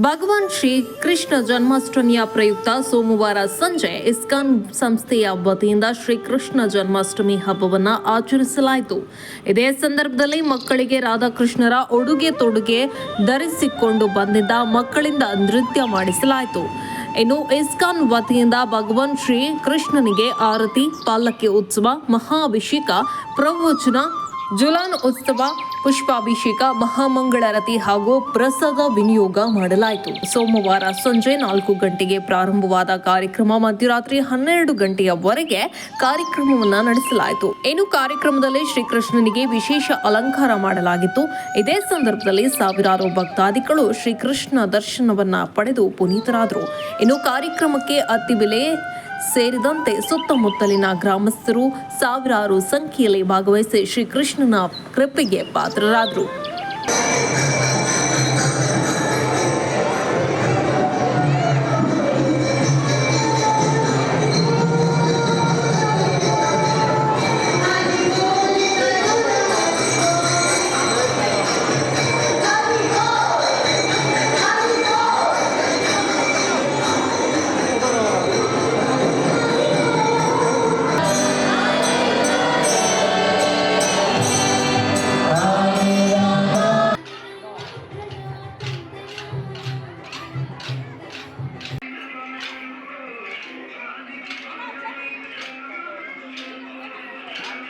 ಭಗವಾನ್ ಶ್ರೀ ಕೃಷ್ಣ ಜನ್ಮಾಷ್ಟಮಿಯ ಪ್ರಯುಕ್ತ ಸೋಮವಾರ ಸಂಜೆ ಇಸ್ಕಾನ್ ಸಂಸ್ಥೆಯ ವತಿಯಿಂದ ಶ್ರೀ ಕೃಷ್ಣ ಜನ್ಮಾಷ್ಟಮಿ ಹಬ್ಬವನ್ನ ಆಚರಿಸಲಾಯಿತು. ಇದೇ ಸಂದರ್ಭದಲ್ಲಿ ಮಕ್ಕಳಿಗೆ ರಾಧಾಕೃಷ್ಣರ ಉಡುಗೆ ತೊಡುಗೆ ಧರಿಸಿಕೊಂಡು ಬಂದಿದ್ದ ಮಕ್ಕಳಿಂದ ನೃತ್ಯ ಮಾಡಿಸಲಾಯಿತು. ಇನ್ನು ಇಸ್ಕಾನ್ ವತಿಯಿಂದ ಭಗವಾನ್ ಶ್ರೀ ಕೃಷ್ಣನಿಗೆ ಆರತಿ ಪಾಲಕಿ ಉತ್ಸವ ಮಹಾಭಿಷೇಕ ಪ್ರವಚನ ಜುಲಾನ್ ಉತ್ಸವ, ಪುಷ್ಪಾಭಿಷೇಕ, ಮಹಾಮಂಗಳಾರತಿ ಹಾಗೂ ಪ್ರಸಾದ ವಿನಿಯೋಗ ಮಾಡಲಾಯಿತು. ಸೋಮವಾರ ಸಂಜೆ ನಾಲ್ಕು ಗಂಟೆಗೆ ಪ್ರಾರಂಭವಾದ ಕಾರ್ಯಕ್ರಮ ಮಧ್ಯರಾತ್ರಿ ಹನ್ನೆರಡು ಗಂಟೆಯವರೆಗೆ ಕಾರ್ಯಕ್ರಮವನ್ನು ನಡೆಸಲಾಯಿತು. ಇನ್ನು ಕಾರ್ಯಕ್ರಮದಲ್ಲಿ ಶ್ರೀಕೃಷ್ಣನಿಗೆ ವಿಶೇಷ ಅಲಂಕಾರ ಮಾಡಲಾಗಿತ್ತು. ಇದೇ ಸಂದರ್ಭದಲ್ಲಿ ಸಾವಿರಾರು ಭಕ್ತಾದಿಗಳು ಶ್ರೀಕೃಷ್ಣ ದರ್ಶನವನ್ನ ಪಡೆದು ಪುನೀತರಾದರು. ಇನ್ನು ಕಾರ್ಯಕ್ರಮಕ್ಕೆ ಅತಿ ಬೆಲೆ ಸೇರಿದಂತೆ ಸುತ್ತಮುತ್ತಲಿನ ಗ್ರಾಮಸ್ಥರು ಸಾವಿರಾರು ಸಂಖ್ಯೆಯಲ್ಲಿ ಭಾಗವಹಿಸಿ ಶ್ರೀಕೃಷ್ಣನ ಕೃಪೆಗೆ ಪಾತ್ರರಾದರು.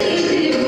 Música